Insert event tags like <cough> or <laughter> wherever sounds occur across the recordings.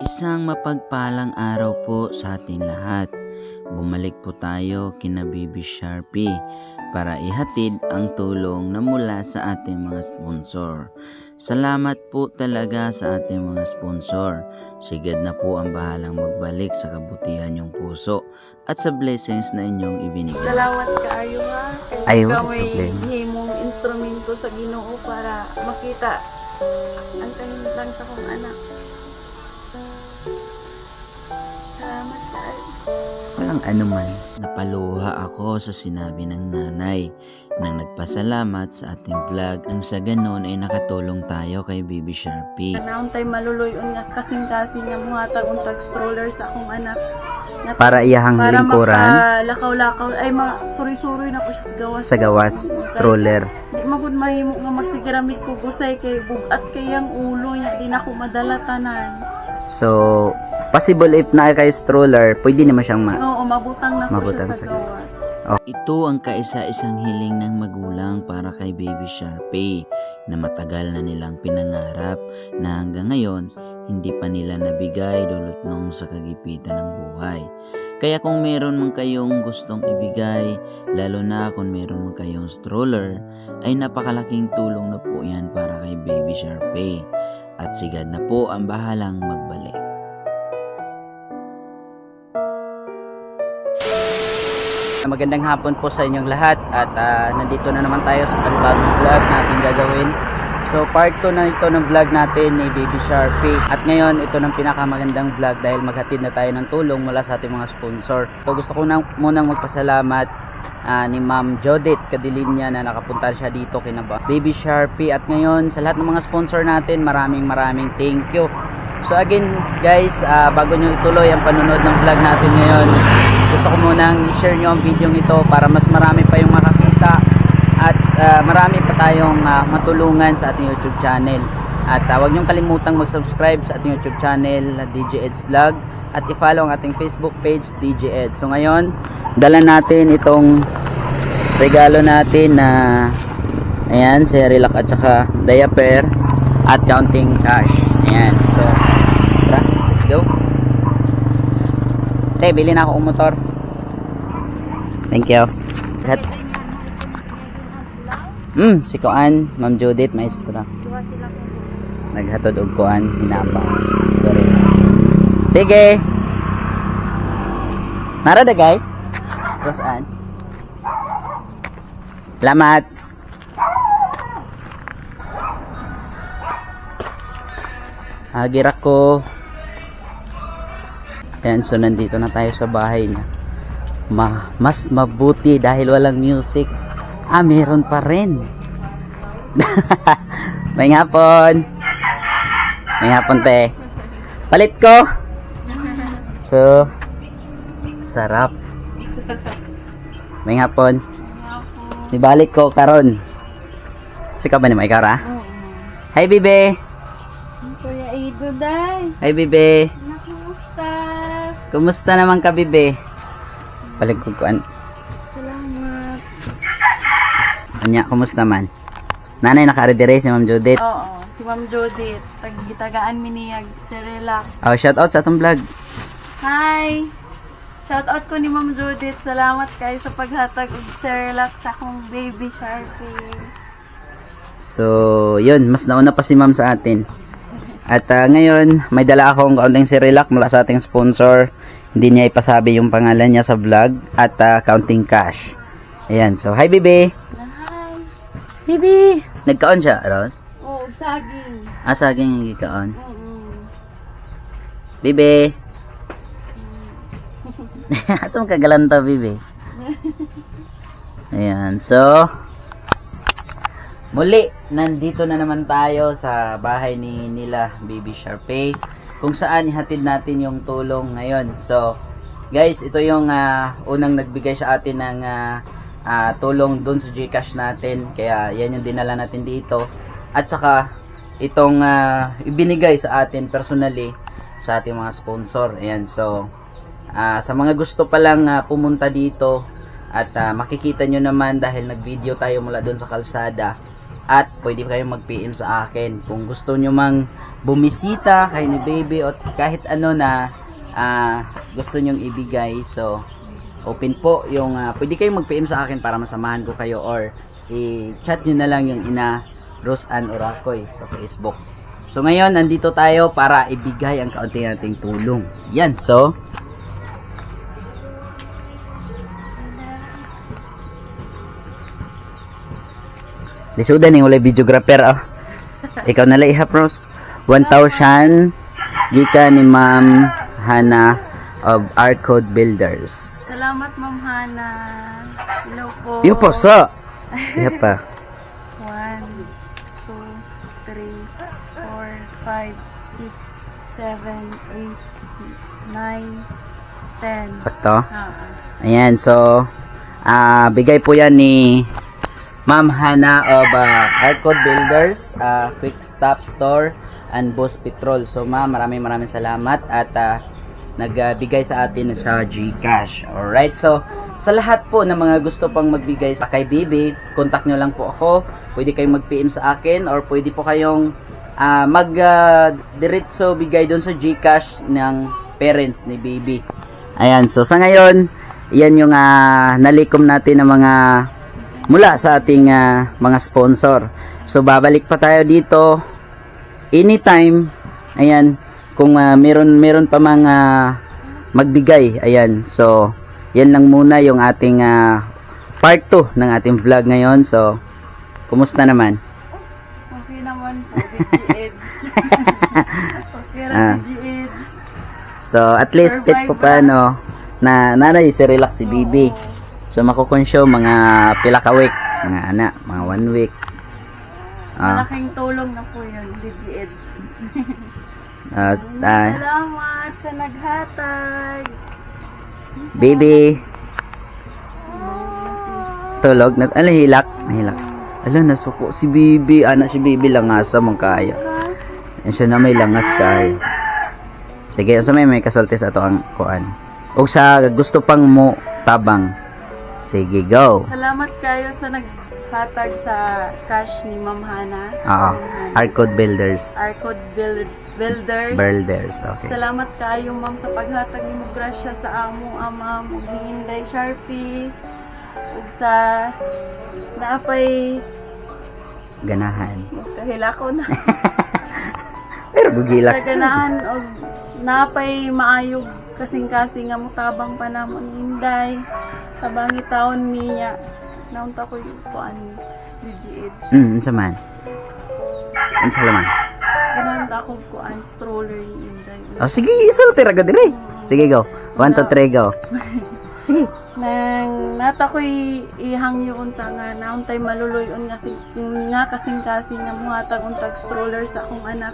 Isang mapagpalang araw po sa ating lahat. Bumalik po tayo kina Baby Sharpie para ihatid ang tulong na mula sa ating mga sponsor. Salamat po talaga sa ating mga sponsor. Sigad na po ang bahalang magbalik sa kabutihan yung puso at sa blessings na inyong ibinigay. Salawat kaayo ha. Ay, Kaya wala may problema. himong instrumento sa Ginoo para makita ang kanin lang sa kong anak. Salamat kaayo. Walang anuman. Napaluha ako sa sinabi ng nanay nang nagpasalamat sa ating vlog ang sa ganon ay nakatulong tayo kay Baby Sharpie. Naon tay maluluyon nga kasing-kasing nga muhatag untag stroller sa akong anak. Nga Para iyahang para lingkuran makalakaw-lakaw ay mga suri-suri na po siya sa gawas. sa gawas stroller. Di magud mahimo nga magsigiramit ko gusay kay bugat kayang ulo niya di na ko madala tanan. So, possible if na kay stroller, pwede naman siyang ma... Oo, mabutang na Mabutang siya sa sa- gawas. Ito ang kaisa-isang hiling ng magulang para kay Baby Sharpie na matagal na nilang pinangarap na hanggang ngayon hindi pa nila nabigay dulot nung sa kagipitan ng buhay. Kaya kung meron man kayong gustong ibigay, lalo na kung meron man kayong stroller, ay napakalaking tulong na po yan para kay Baby Sharpie. At sigad na po ang bahalang magbalik. Magandang hapon po sa inyong lahat at ah, nandito na naman tayo sa panibagong vlog natin gagawin. So part 2 na ito ng vlog natin ni Baby Sharpie at ngayon ito ng pinakamagandang vlog dahil maghatid na tayo ng tulong mula sa ating mga sponsor. So gusto ko na munang magpasalamat ah, ni Ma'am Jodith Kadilinya na nakapunta siya dito kina ba- Baby Sharpie at ngayon sa lahat ng mga sponsor natin maraming maraming thank you. So again guys, ah, bago nyo ituloy ang panunod ng vlog natin ngayon, gusto ko munang i-share nyo ang video ito para mas marami pa yung makakita at ah, marami pa tayong ah, matulungan sa ating YouTube channel. At uh, huwag niyong kalimutang mag-subscribe sa ating YouTube channel, DJ Eds Vlog, at i-follow ang ating Facebook page, DJ Eds. So ngayon, dala natin itong regalo natin na ayan, si Relax at saka diaper at counting cash. Ayan, so tara, let's go. Te, bili ako ng motor. Thank you. Lahat. Hmm, si Kuan, Ma'am Judith, maestra. Naghatod og Kuan, hinaba. Sorry. Sige. Nara da guy. Rosaan. Salamat. Hagirak ko. Ayan, so nandito na tayo sa bahay na ma mas mabuti dahil walang music. Ah, meron pa rin. <laughs> May hapon. May hapon, te. Palit ko. So, sarap. May hapon. Ibalik ko karon. Sika ba ni may kara? Oo. Hi, bibe. Kuya Ido, day. Hi. Anak, kumusta? Kumusta naman ka, bibe? Balik ko kuan. Salamat. Anya, kumusta man? Nanay nakaredire si Ma'am Judith. Oo, si Ma'am Judith. Tagitagaan mi niya, si Relax. Oh, shout out sa atong vlog. Hi! Shout out ko ni Ma'am Judith. Salamat kayo sa paghatag og Cerelac sa akong baby Sharpie. So, yun, mas nauna pa si Ma'am sa atin. At ah, ngayon, may dala akong kaunting Cerelac mula sa ating sponsor. Hindi niya ipasabi yung pangalan niya sa vlog at ah, counting cash. Ayan, so hi Bibi. Bibi. Nagkaon siya, Rose? Oh, saging. Ah, saging yung gikaon. Mm-mm. Bibi. <laughs> Asa mo kagalanta, Bibi? Ayan, so muli, nandito na naman tayo sa bahay ni nila Baby Sharpay kung saan ihatid natin yung tulong ngayon. So, guys, ito yung ah, unang nagbigay sa atin ng ah, ah, tulong dun sa Gcash natin. Kaya yan yung dinala natin dito. At saka itong ah, ibinigay sa atin personally sa ating mga sponsor. Ayan, so ah, sa mga gusto pa lang ah, pumunta dito at ah, makikita nyo naman dahil nag-video tayo mula doon sa kalsada at pwede kayong mag-PM sa akin kung gusto nyo mang bumisita kay ni baby o kahit ano na ah, gusto nyong ibigay so open po yung ah, pwede kayong mag-PM sa akin para masamahan ko kayo or i-chat nyo na lang yung ina Rose Ann Oracoy sa Facebook so ngayon nandito tayo para ibigay ang kaunti nating tulong yan so Lisudan yung wala videographer oh. <laughs> Ikaw na lang ihap Rose. 1,000 gika ni Ma'am Hana of Art Code Builders. Salamat, Ma'am Hana. Hello po. Iyo po so. <laughs> Iya pa. 1, 2, 3, 4, 5, 6, 7, 8, 9, 10. Sakto. Ah, Ayan, so ah bigay po 'yan ni Ma'am Hana of ah, Art Code Builders, ah, Quick Stop Store and Boss Petrol. So ma'am, maraming maraming salamat at ah, nagbigay sa atin sa GCash. Alright, so sa lahat po ng mga gusto pang magbigay sa kay Bibi, contact nyo lang po ako. Pwede kayong mag-PM sa akin or pwede po kayong ah, mag ah, diretso bigay doon sa GCash ng parents ni Baby. Ayan, so sa ngayon, yan yung ah, nalikom natin ng mga mula sa ating ah, mga sponsor. So babalik pa tayo dito anytime. Ayan, kung ah, meron meron pa mga magbigay. Ayan, so yan lang muna yung ating ah, part 2 ng ating vlog ngayon. So kumusta naman? okay naman po, <laughs> okay Ah. So at least Survive pa paano na nanay si relax si Bibi. So makukonsyo mga pila ka week, mga anak, mga one week. Ah, Malaking tulong na po yun, DG Eds. <laughs> ah, s- ah, Salamat sa naghatag. baby, tulog na, ala hilak, hilak. Ala nasuko si Bibi, anak si Bibi langasa mong kaya. Yan siya na may langas kay. Sige, sa may may kasulti sa ato ang kuan. Og sa gusto pang mo tabang. Sige, go. Salamat kayo sa naghatag sa cash ni Ma'am Hana. Oo. Arcode Builders. Arcode Build- Builders. Builders, okay. Salamat kayo ma'am sa paghatag ni grasya sa amo ama ug Hinday Sharpie ug sa naapay Ganahan. kahila ko na <laughs> Pero sa bugilak. ganahan og naapay maayog kasing-kasing nga mutabang pa namon ni Hinday tabangi taon niya naunta ko yung kuan DGH Mm, unsa man. Unsa laman? Ginanta ko kuan stroller ni Hinday Oh, sige, isulti ra dire. Sige, go. 1 2 3 go. <laughs> Sige. nang nata ko'y ihang yung unta nga nauntay maluloy-on nga, sing, nga kasing-kasing nga muhatag untag stroller sa akong anak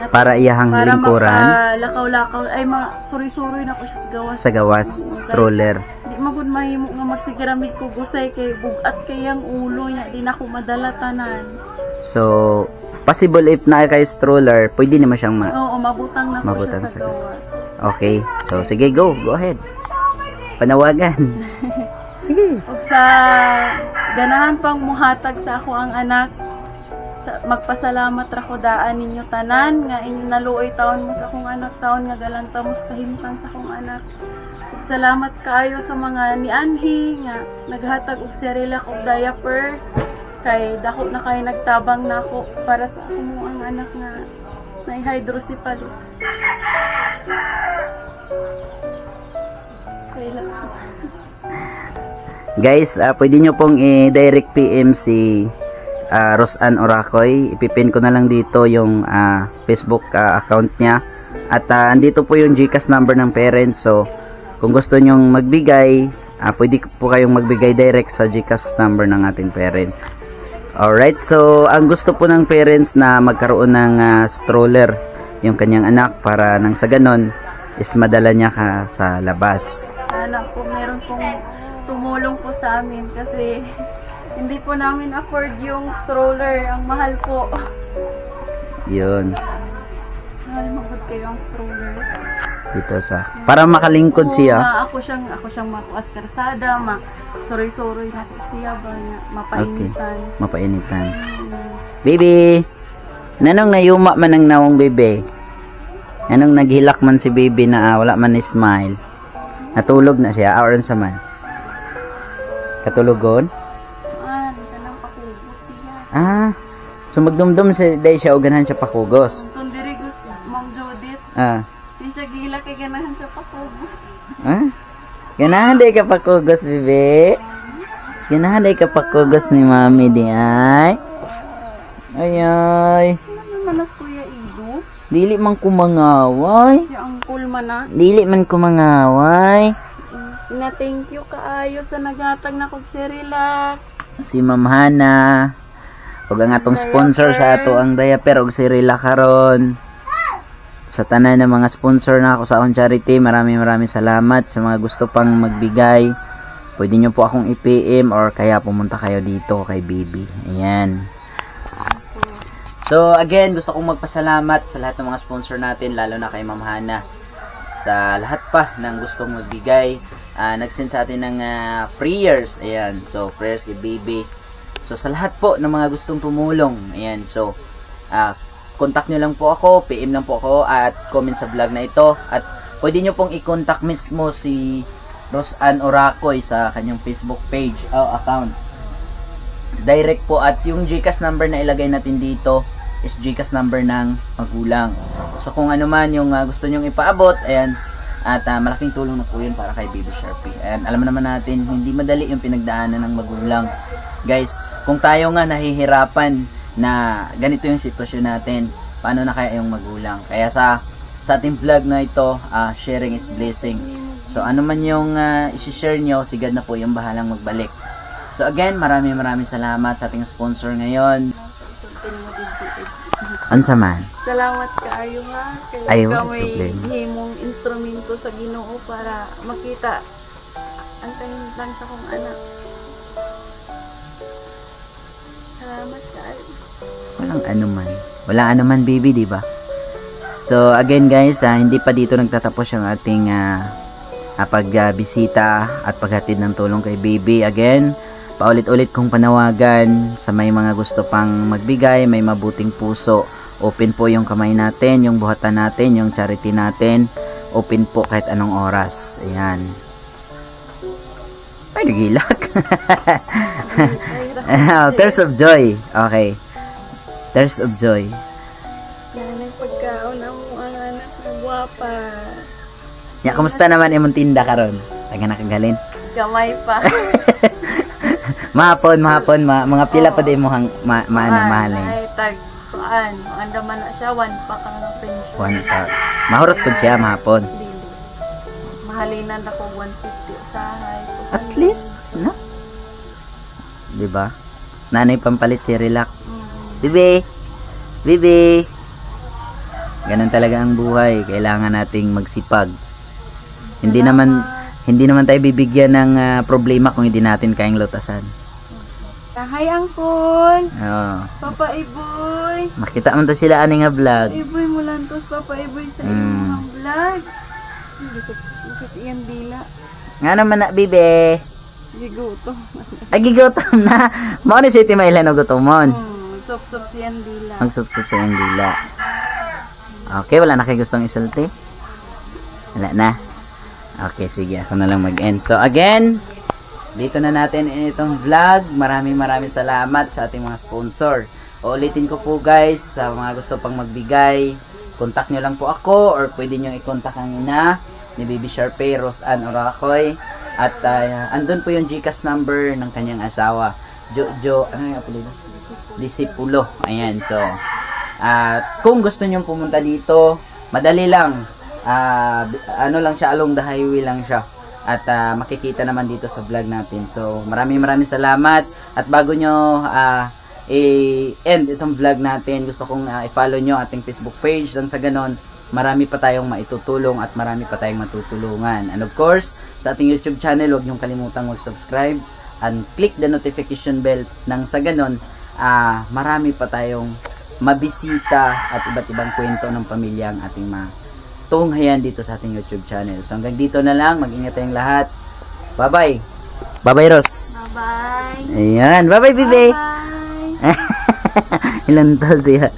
nga Para iyahang para lingkuran lakaw-lakaw ay ma suri-suri na ko siya sa gawas sa gawas stroller. di magud mahimo nga magsigiramid ko gusay kay bugat kay ang ulo niya di na ko madala tanan So, possible if na kay stroller, pwede naman siyang ma oo mabutang na ko Mabutang siya sa sa gawas Okay. So, sige, go. Go ahead. Panawagan. <laughs> sige. ug sa ganahan pang muhatag sa ako ang anak sa, magpasalamat ra ko daan ninyo tanan nga inyo naluoy taon mo sa akong anak taon nga galanta mo sa kahimtang sa akong anak ug salamat kaayo sa mga ni Anhi nga naghatag og cereal ug diaper kay dako na kay nagtabang nako para sa akong ang anak nga may hydrocephalus <laughs> Guys, ah, pwede nyo pong i-direct PM si ah, Rosan Oracoy. Ipipin ko na lang dito yung ah, Facebook ah, account niya. At ah, andito po yung GCash number ng parents. So, kung gusto nyong magbigay, ah, pwede po kayong magbigay direct sa GCash number ng ating parent. Alright, so ang gusto po ng parents na magkaroon ng ah, stroller yung kanyang anak para nang sa ganon is madala niya ka sa labas. sana po meron pong tumulong po sa amin kasi hindi po namin afford yung stroller. Ang mahal po. Yun. Mahal magod kayo ang stroller. Dito sa... Para makalingkod siya. ako siyang, ako siyang makuas karsada, ma, suroy-suroy natin siya ba niya, mapainitan. Mapainitan. Hmm. Baby! Nanong nayuma man ang nawong bebe? Nanong naghilak man si baby na ah, wala man ni smile? Natulog na siya? Aron sa man? Katulogon? Ah, hindi ka nang siya. Ah, so magdumdum siya, dahil siya o ganahan siya pakugos. Kung diri gusto, Ma'am Judith, Ah, di siya gila kay ganahan siya pakubos. ah? Ganahan dahil ka pakugos, bebe? Ganahan dahil ka pakugos ni mami di ay? Ay, ay. Ano naman as Kuya Ido? Dili man kumangaway. Siya ang cool man na. Dili man kumangaway. Na thank you kaayo sa nagatag na kog si Relax. si Ma'am Hana ug ang atong sponsor sa ato ang diaper ug si Rila karon sa tanan ng mga sponsor na ako sa akong charity maraming maraming salamat sa mga gusto pang magbigay. Pwede nyo po akong i-PM or kaya pumunta kayo dito kay Bibi ayan. So again gusto kong magpasalamat sa lahat ng mga sponsor natin lalo na kay Ma'am Hana sa lahat pa ng gustong magbigay. Ah, nag-send sa atin ng ah, prayers. Ayan. So prayers kay baby so sa lahat po ng mga gustong tumulong. Ayan. So ah, contact nyo lang po ako PM lang po ako at comment sa vlog na ito at pwede nyo pong i-contact mismo si Rosanne Oracoy sa kanyang Facebook page o account direct po at yung GCash number na ilagay natin dito is GCash number ng magulang so kung ano man yung ah, gusto nyong ipaabot ayan at ah, malaking tulong na po yun para kay Baby Sharpie. And alam naman natin, hindi madali yung pinagdaanan ng magulang. Guys, kung tayo nga nahihirapan na ganito yung sitwasyon natin, paano na kaya yung magulang? Kaya sa sa ating vlog na ito, ah, sharing is blessing. So ano man yung uh, isi-share nyo, si God na po yung bahalang magbalik. So again, maraming maraming salamat sa ating sponsor ngayon. Ansa man? Salamat kaayo nga kay Ay, ka may himong instrumento sa Ginoo para makita ang lang sa kong anak. Salamat kaayo. Walang ano man. Wala ano man baby, di ba? So again guys, ah, hindi pa dito nagtatapos yung ating ah, ah, pagbisita at paghatid ng tulong kay baby. Again, paulit-ulit kong panawagan sa may mga gusto pang magbigay, may mabuting puso. Open po yung kamay natin, yung buhatan natin, yung charity natin. Open po kahit anong oras. Ayan. Ay, nagilak. <laughs> <laughs> Oh, tears of joy. Okay. Tears of joy. Yan ang pagkaon ang ang anak na guwapa. Ya, kumusta naman imong tinda karon? Taga nakagalin. Gamay pa. <laughs> Mahapon, mahapon, ma, mga pila pa din mo hang ma, maano Kuan, mahalin. Ay, tag, kuan. Anda man na siya, one pa ka ng pension. One pa. Mahurot pud siya mahapon. Dili. Mahalinan ako 150 usahay. At least, no? 'Di ba? Nanay pampalit si Relax. Mm. Bibi. Bibi. Ganun talaga ang buhay. Kailangan nating magsipag. Hindi naman hindi naman tayo bibigyan ng ah, problema kung hindi natin kayang lutasan. Hi, Angkol! Oo. Papa Iboy! Makita mo to sila ani nga vlog. Iboy mo lang tos, Papa Iboy sa Mm. imong vlog. Mrs. Ian Dila. Nga naman na, bibe. Giguto. Agigotom na. Mao ni City Mailan og gutomon. Hmm, sop-sop si Ian Dila. Magsupsup sa iyong dila. Okay, wala na kayo gustong isulti? Wala na. Okay, sige. Ako na lang mag-end. So, again, dito na natin itong vlog. Maraming maraming salamat sa ating mga sponsor. Uulitin ko po guys, sa mga gusto pang magbigay, contact nyo lang po ako or pwede nyo i-contact ang ina ni Baby Sharpay, Rosanne Oracoy. At ah, andun po yung Gcash number ng kanyang asawa. Jojo, ano yung apelido? Disipulo. Ayan, so, at kung gusto nyo pumunta dito, madali lang. B- ano lang siya, along the highway lang siya. At ah, makikita naman dito sa vlog natin. So, maraming maraming salamat. At bago nyo ah, i-end itong vlog natin, gusto kong ah, i-follow nyo ating Facebook page. Nang sa ganon, marami pa tayong maitutulong at marami pa tayong matutulungan. And of course, sa ating YouTube channel, huwag nyong kalimutang mag-subscribe and click the notification bell nang sa ganon, ah marami pa tayong mabisita at iba't ibang kwento ng pamilya ang ating matunghayan dito sa ating YouTube channel. So hanggang dito na lang, mag-ingat tayong lahat. Bye-bye! Bye-bye, Ros! Bye-bye! Ayan, bye-bye, Bibi! Bye-bye! <laughs> Ilan to siya?